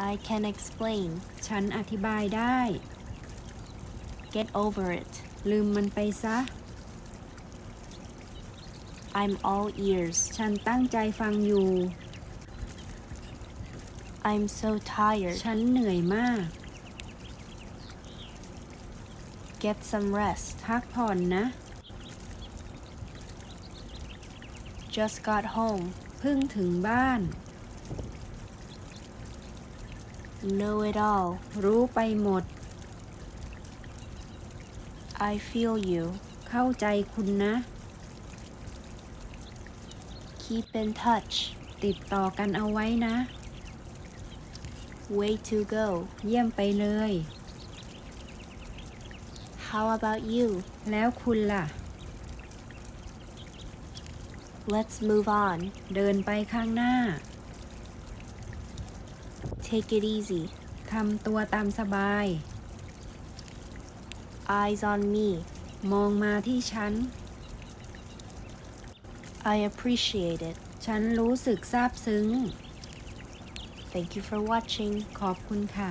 I can explain. ฉันอธิบายได้ Get over it. ลืมมันไปซะ I'm all ears. ฉันตั้งใจฟังอยู่ I'm so tired. ฉันเหนื่อยมาก Get some rest. พักผ่อนนะ Just got home. เพิ่งถึงบ้าน Know it all. รู้ไปหมด I feel you. เข้าใจคุณนะ Keep in touch. ติดต่อกันเอาไว้นะ Way to go. เยี่ยมไปเลย How about you? แล้วคุณล่ะ Let's move on. เดินไปข้างหน้า Take it easy. ทำตัวตามสบาย Eyes on me. มองมาที่ฉัน I appreciate it. ฉันรู้สึกซาบซึ้ง Thank you for watching. ขอบคุณค่ะ